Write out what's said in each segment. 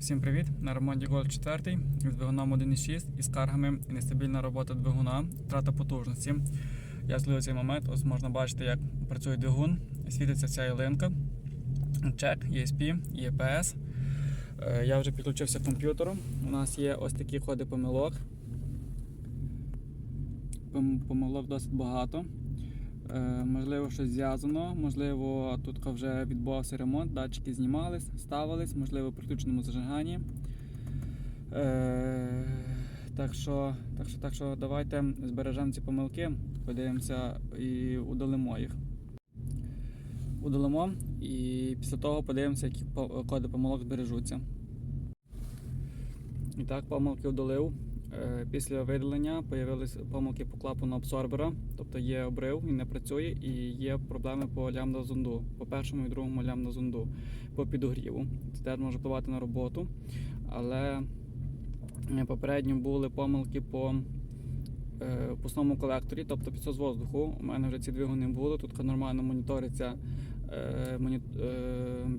Всім привіт! На ремонті Gold 4 з двигуном 1.6 і скаргами і нестабільна робота двигуна, втрата потужності. Я злив цей момент, ось можна бачити, як працює двигун, світиться ця ялинка, чек, ESP, EPS. Е, Я вже підключився к комп'ютеру. У нас є ось такі коди помилок. Помилок досить багато. Е, Можливо, щось зв'язано, можливо, тут вже відбувався ремонт, датчики знімались, ставились, можливо, при включеному зажиганні. Е, так, що, так, що, так що давайте збережемо ці помилки, подивимося і удалимо їх. Удалимо і після того подивимося, які коди помилок збережуться. І так, помилки удалив. Е, Після видалення з'явилися помилки по клапану абсорбера, тобто є обрив, він не працює і є проблеми по лямбда зонду, по першому і другому лямбда зонду, по підогріву. Це теж може впливати на роботу. Але е, попередньо були помилки по е, пусному колекторі, тобто підсос воздуху. У мене вже ці двигуни були. Тут нормально моніториться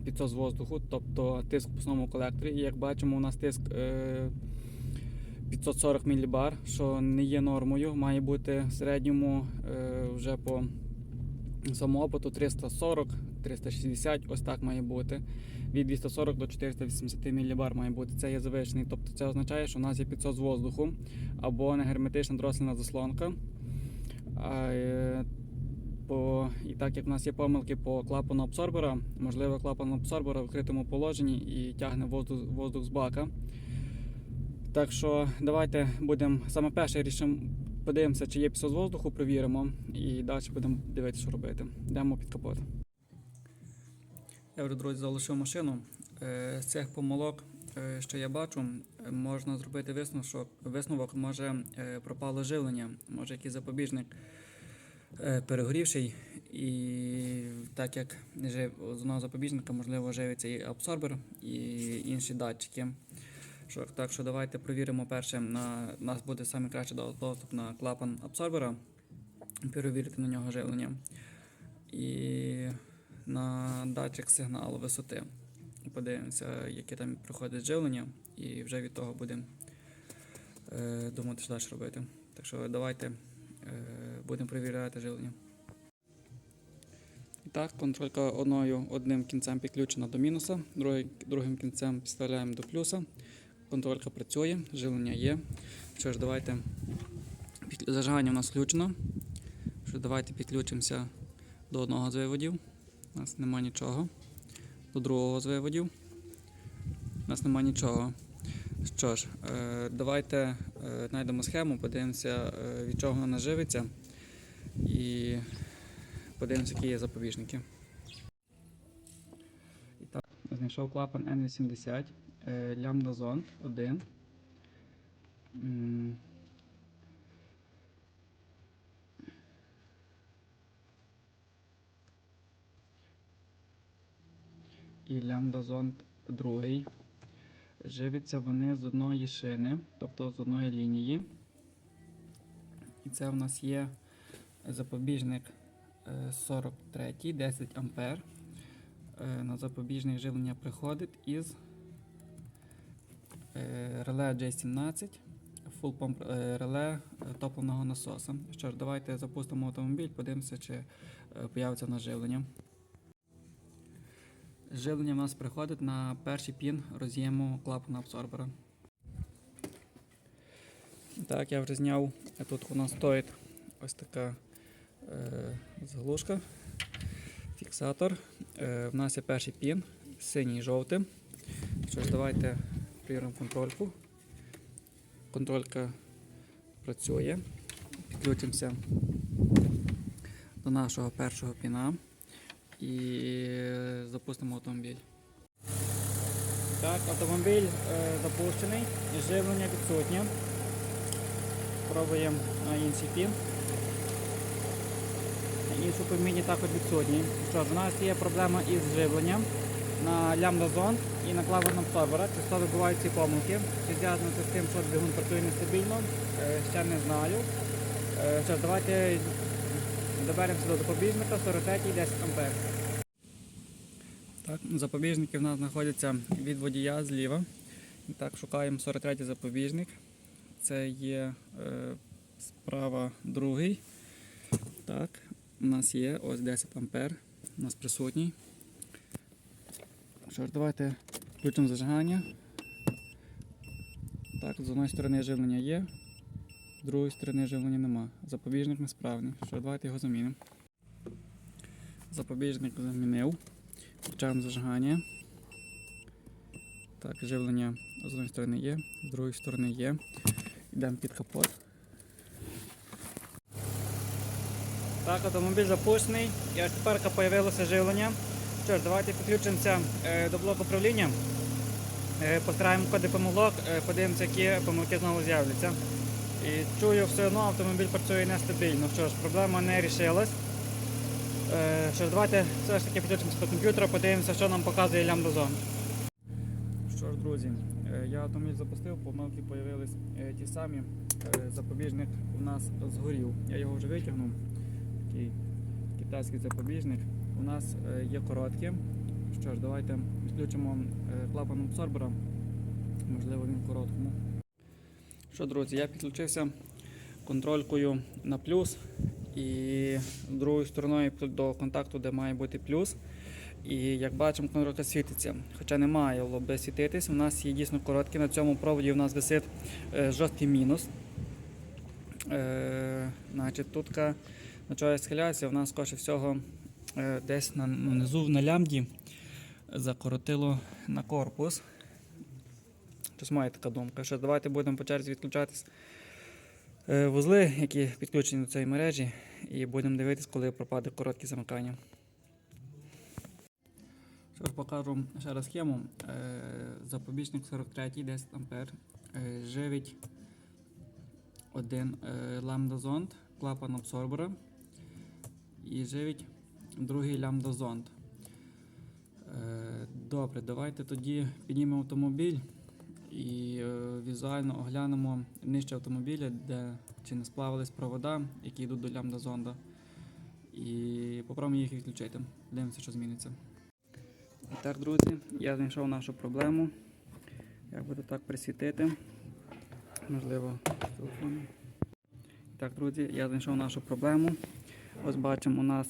підсос воздуху, тобто тиск в пусному колекторі. І як бачимо, у нас тиск. Е, 540 мілібар, що не є нормою, має бути в середньому е, вже по самоопиту 340, 360, ось так має бути. Від 240 до 480 мілібар має бути. Це є завищений. Тобто це означає, що у нас є підсос воздуху або негерметична дрослена заслонка. А, е, по, і так як в нас є помилки по клапану абсорбера, можливо, клапан абсорбера в відкритому положенні і тягне воздух, воздух з бака. Так що давайте будемо саме перше рішимо, подивимося, чи є підсос воздуху, провіримо і далі будемо дивитися, що робити. Йдемо під капот. Я вже, друзі, залишив машину. Е, З цих помилок, е, що я бачу, можна зробити висновок, висновок може е, пропало живлення, може якийсь запобіжник перегорівший. І так як з одного запобіжника, можливо, живиться і абсорбер, і інші датчики. Що, так що давайте провіримо перше. На у нас буде найкращий доступ на клапан абсорбера. Перевірити на нього живлення. І на датчик сигналу висоти. Подивимося, яке там проходить живлення, і вже від того будемо е, думати, що далі робити. Так що давайте е, будемо перевіряти живлення. І так, контролька одною одним кінцем підключена до мінуса, другим кінцем підставляємо до плюса. Контролька працює, живлення є. Що ж, давайте зажигання у нас включено. Що давайте підключимося до одного з виводів. У нас нема нічого. До другого з виводів. У нас нема нічого. Що ж, е, давайте е, знайдемо схему, подивимося, е, від чого вона живиться. І подивимося, які є запобіжники. І так, знайшов клапан N80. Е, Лямбда зонд 1. М. І лямбда зонд 2. Живиться вони з одної шини, тобто з одної лінії. І це в нас є запобіжник е, 43, 10 ампер. Е, На запобіжник живлення приходить із е, реле J17, full pump е, реле е, топливного насоса. Що ж, давайте запустимо автомобіль, подивимося, чи е, появиться в живлення. Живлення в нас приходить на перший пін роз'єму клапана абсорбера. Так, я вже зняв. Тут у нас стоїть ось така е, заглушка, фіксатор. Е, в нас є перший пін, синій і жовтий. Що ж, давайте перевіримо контрольку. Контролька працює. Підключимося до нашого першого піна і запустимо автомобіль. Так, автомобіль е, запущений, живлення відсутнє. Пробуємо на інший пін. На іншому поміні також відсутній. Що ж, у нас є проблема із живленням на лямбда зон і на клапан абсорбера. Часто вибувають ці помилки. Чи зв'язано з тим, що двигун працює нестабільно, е, ще не знаю. Е, Що ж, давайте доберемося до запобіжника 43 10 ампер. Так, запобіжники в нас знаходяться від водія зліва. Так, шукаємо 43 запобіжник. Це є е, справа другий. Так, у нас є ось 10 ампер. У нас присутній. Що ж, давайте включимо зажигання. Так, з одної сторони живлення є, з другої сторони живлення нема. Запобіжник несправний. Що, ж, давайте його замінимо. Запобіжник замінив. Включаємо зажигання. Так, живлення з одної сторони є, з другої сторони є. Йдемо під капот. Так, автомобіль запущений. І тепер з'явилося живлення. Що ж, давайте підключимося е, до блоку управління. Е, Постараємо коди помилок, е, подивимося, які помилки знову з'являться. І чую, все одно автомобіль працює нестабільно. Що ж, проблема не рішилась. Що ж, давайте все ж таки підключимося до комп'ютера, подивимося, що нам показує лямбда Що ж, друзі, я автомобіль запустив, помилки з'явились ті самі. Запобіжник у нас згорів. Я його вже витягнув. Такий китайський запобіжник. У нас е, є короткі. Що ж, давайте відключимо е, клапан абсорбера. Можливо, він короткому. Що, друзі, я підключився контролькою на плюс і другою стороною до контакту, де має бути плюс. І як бачимо, контролька світиться. Хоча не має би світитись. У нас є дійсно короткі. На цьому проводі у нас висить е, жорсткий мінус. Е, значить, тут на чого я схиляюся, у нас скоріше всього десь на, внизу на лямді закоротило на корпус. Щось має така думка. Що давайте будемо по черзі відключатись е, вузли, які підключені до цієї мережі, і будемо дивитись, коли пропаде коротке замикання. Що ж покажу ще раз схему. Е, Запобіжник 43, 10 ампер. Е, Живить один е, зонд, клапан абсорбера і живить другий лямбда зонд. Е, Добре, давайте тоді піднімемо автомобіль і е, візуально оглянемо нижче автомобіля, де чи не сплавились провода, які йдуть до лямбда зонда. І попробуємо їх відключити. Дивимося, що зміниться. І так, друзі, я знайшов нашу проблему. Я буду так присвітити. Можливо, з телефону. І Так, друзі, я знайшов нашу проблему. Ось бачимо, у нас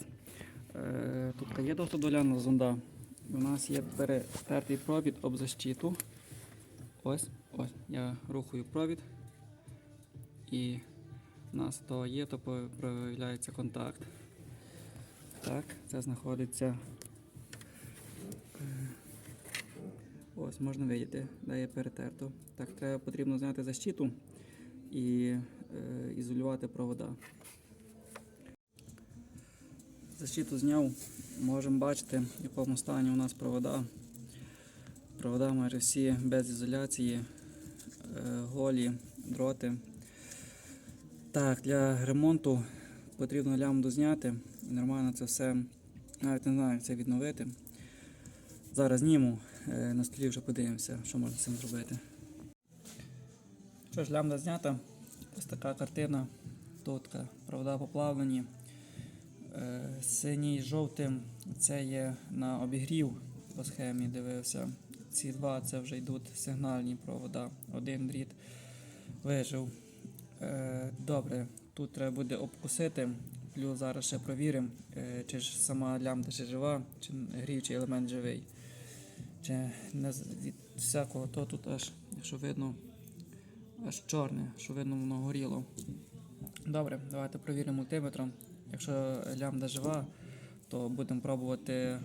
тут є доступ до лямбда зонда. У нас є перетертий провід об защиту. Ось, ось, я рухаю провід. І у нас то є, то проявляється контакт. Так, це знаходиться. е, Ось, можна видіти, де є перетерто. Так, треба потрібно зняти защиту і е, ізолювати провода. Защиту зняв, можемо бачити, в якому стані у нас провода. Провода майже всі без ізоляції, е, голі, дроти. Так, для ремонту потрібно лямбду зняти нормально це все, навіть не знаю, це відновити. Зараз зніму, е, на столі вже подивимося, що можна з цим зробити. Що ж, лямбда знята. Ось така картина. Тут провода поплавлені. Е, Синій жовтим це є на обігрів по схемі, дивився. Ці два це вже йдуть сигнальні провода. Один дріт вижив. Е, Добре, тут треба буде обкусити. Плюс зараз ще провіримо, е, чи ж сама лямбда ще жива, чи гріючий елемент живий. Чи не від всякого, то тут аж, що видно, аж чорне, що видно воно горіло. Добре, давайте провіримо мультиметром. Якщо лямбда жива, то будемо пробувати е,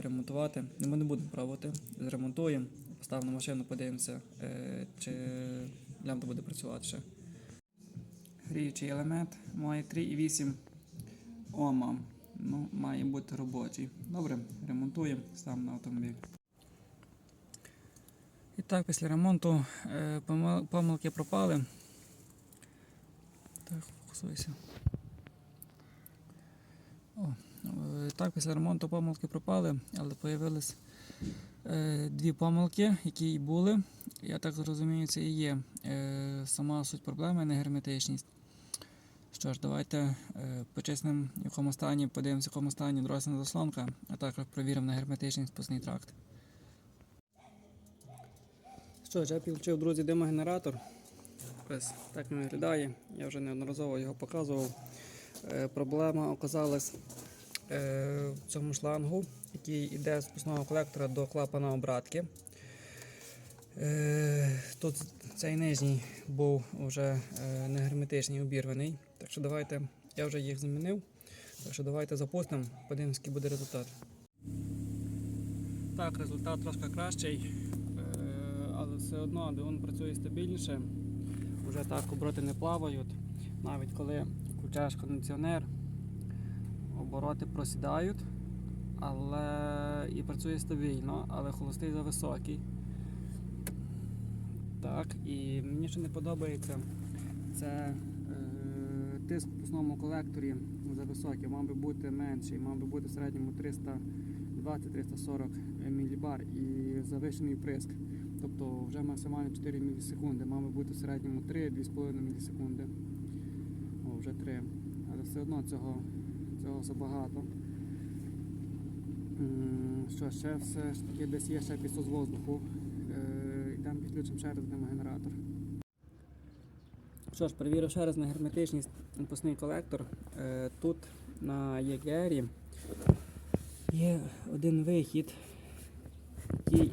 ремонтувати. Ну, Ми не будемо пробувати, зремонтуємо, поставимо машину, подивимося, е, чи лямбда буде працювати ще. Гріючий елемент має 3,8 Ома. Ну, має бути робочий. Добре, ремонтуємо сам на автомобіль. І так, після ремонту е, помилки пропали. Так, фокусуйся. Так, після ремонту помилки пропали, але з'явились е, дві помилки, які і були. Я так зрозумію, це і є е, сама суть проблеми, не герметичність. Що ж, давайте е, в якому стані, подивимося, в якому стані дросна заслонка, а також провіримо на герметичність пусний тракт. Що ж, я підключив, друзі, димогенератор. Ось так він виглядає. Я вже неодноразово його показував. Е, проблема оказалась е, в цьому шлангу, який йде з пусного колектора до клапана обратки. Е, тут цей нижній був вже не герметичний, обірваний. Так що давайте, я вже їх замінив. Так що давайте запустимо, подивимось, який буде результат. Так, результат трошки кращий, але все одно двигун працює стабільніше. Вже так обороти не плавають. Навіть коли включаєш кондиціонер, обороти просідають, але і працює стабільно, але холостий зависокий. Так, і мені ще не подобається це е, тиск в пусному колекторі за високий, мав би бути менший, мав би бути в середньому 320-340 мілібар і завищений приск. Тобто вже максимально 4 мілісекунди, мав би бути в середньому 3-2,5 мілісекунди. Вже 3. Але все одно цього, цього забагато. Що ще все ж таки десь є ще підсос воздуху. Е, Йдемо підключимо ще раз генератор. Що ж, перевірив ще раз на герметичність імпульсний колектор. Е, Тут на ЄГРі є один вихід, який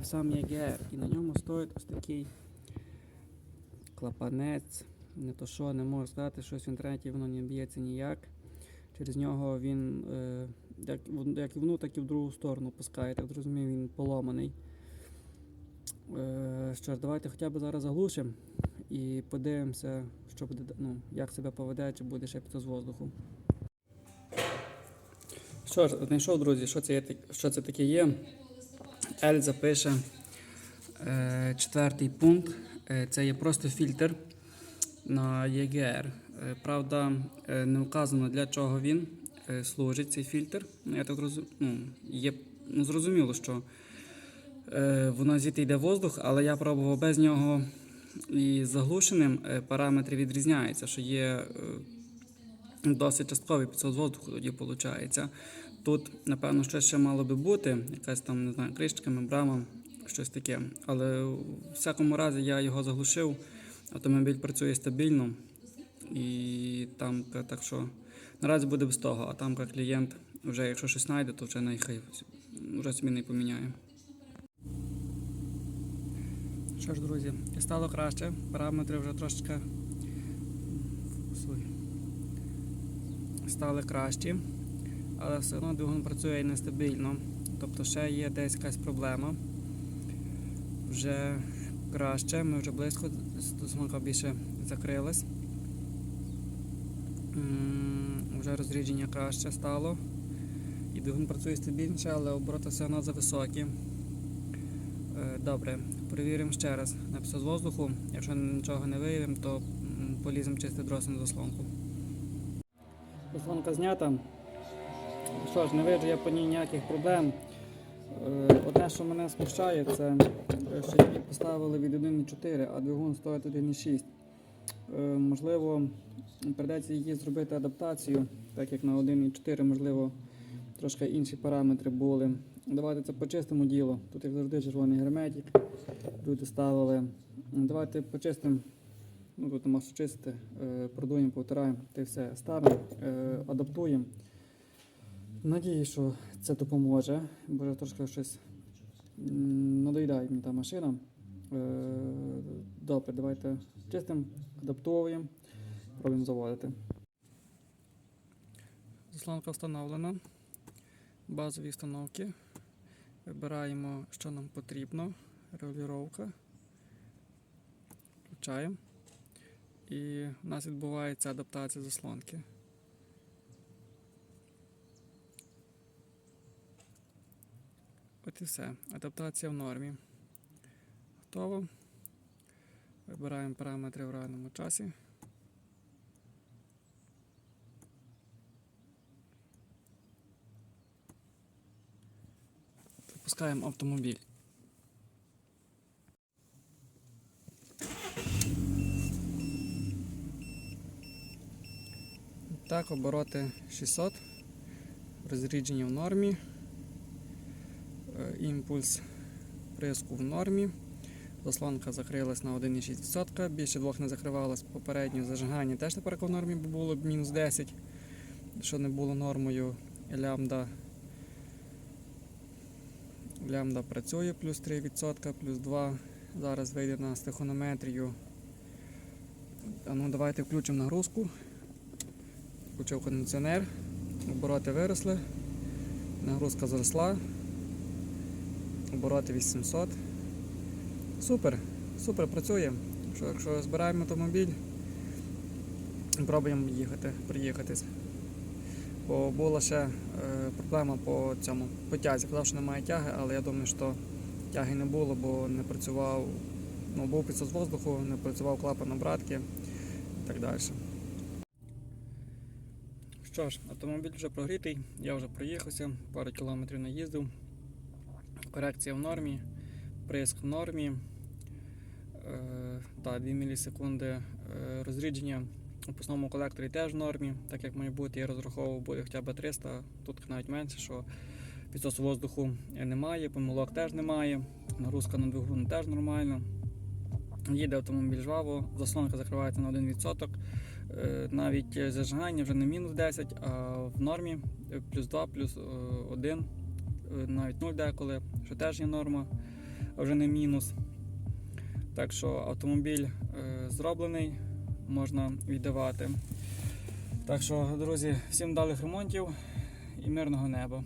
в сам ЄГР, і на ньому стоїть ось такий клапанець. Не то що, не можу сказати, щось в інтернеті воно не б'ється ніяк. Через нього він е, як, як в одну, так і в другу сторону пускає. Так зрозумів, він поломаний. Е, що ж, давайте хоча б зараз заглушимо і подивимося, що буде, ну, як себе поведе, чи буде ще підсос воздуху. Що ж, знайшов, друзі, що це, є, що це таке є. Ельза пише е, четвертий пункт. Е, це є просто фільтр на ЄГР. Е, правда, е, не вказано для чого він е, служить, цей фільтр. Я так розумію, ну, є ну, зрозуміло, що е, воно звідти йде воздух, але я пробував без нього і заглушеним е, параметри відрізняються, що є е, досить частковий підсос воздуху тоді виходить. Тут, напевно, щось ще мало би бути, якась там, не знаю, кришечка, мембрана, щось таке. Але в всякому разі я його заглушив, автомобіль працює стабільно. І там так що наразі буде без того, а там клієнт вже якщо щось знайде, то вже нехай вже не поміняє. Що ж, друзі, і стало краще. Параметри вже трошечки стали кращі, але все одно двигун працює нестабільно. Тобто ще є десь якась проблема. Вже краще, ми вже близько стосунка більше закрилась. Вже розрідження краще стало. І двигун працює стабільніше, але обороти все одно зависокі. Е, Добре, перевіримо ще раз на підсос воздуху. Якщо нічого не виявимо, то поліземо чистити дросну заслонку. Заслонка знята. Що ж, не вижу я по ній ніяких проблем. Е, Одне, що мене смущає, це е, що її поставили від 1,4, а двигун стоїть 1,6. Е, Можливо, прийдеться її зробити адаптацію, так як на 1,4, можливо, трошки інші параметри були. Давайте це почистимо діло. Тут, як завжди, червоний герметик. Люди ставили. Давайте почистимо. Ну, тут нема що чистити. Продуємо, повтираємо та все. Ставимо, адаптуємо. Надіюсь, що це допоможе, бо трошки щось надоїдає мені та машина. Е, Добре, давайте чистимо, адаптовуємо, пробуємо заводити. Заслонка встановлена. Базові встановки. Вибираємо, що нам потрібно. Регулювання. Включаємо. І у нас відбувається адаптація заслонки. І все. Адаптація в нормі. Готово. Вибираємо параметри в реальному часі. Запускаємо автомобіль. Так, обороти 600, розрідження в нормі, імпульс приску в нормі, Заслонка закрилась на 1,6%, більше двох не закривалась попередньо. Зажигання теж тепер в нормі було б мінус 10, що не було нормою. Лямбда, лямбда працює плюс 3%, плюс 2. Зараз вийде на стихонометрію. Ну давайте включимо нагрузку. Включив кондиціонер, обороти виросли, нагрузка зросла, обороти 800. Супер, супер працює. Що, якщо збираємо автомобіль, пробуємо їхати, приїхатись. Бо була ще е, проблема по цьому по тязі. Казав, що немає тяги, але я думаю, що тяги не було, бо не працював, ну, був підсос воздуху, не працював клапан обратки і так далі. Що ж, автомобіль вже прогрітий, я вже проїхався, пару кілометрів наїздив. Корекція в нормі, приск в нормі. Е, та, 2 мілісекунди е, розрідження у пусному колекторі теж в нормі, так як має бути, я розраховував буде хоча б 300, тут навіть менше, що підсосу воздуху немає, помилок теж немає, нагрузка на двигун теж нормальна. Їде автомобіль жваво, заслонка закривається на 1%. Е, Навіть зажигання вже не мінус 10, а в нормі плюс 2, плюс 1, навіть 0 деколи, що теж є норма, а вже не мінус. Так що автомобіль е, зроблений, можна віддавати. Так що, друзі, всім вдалих ремонтів і мирного неба.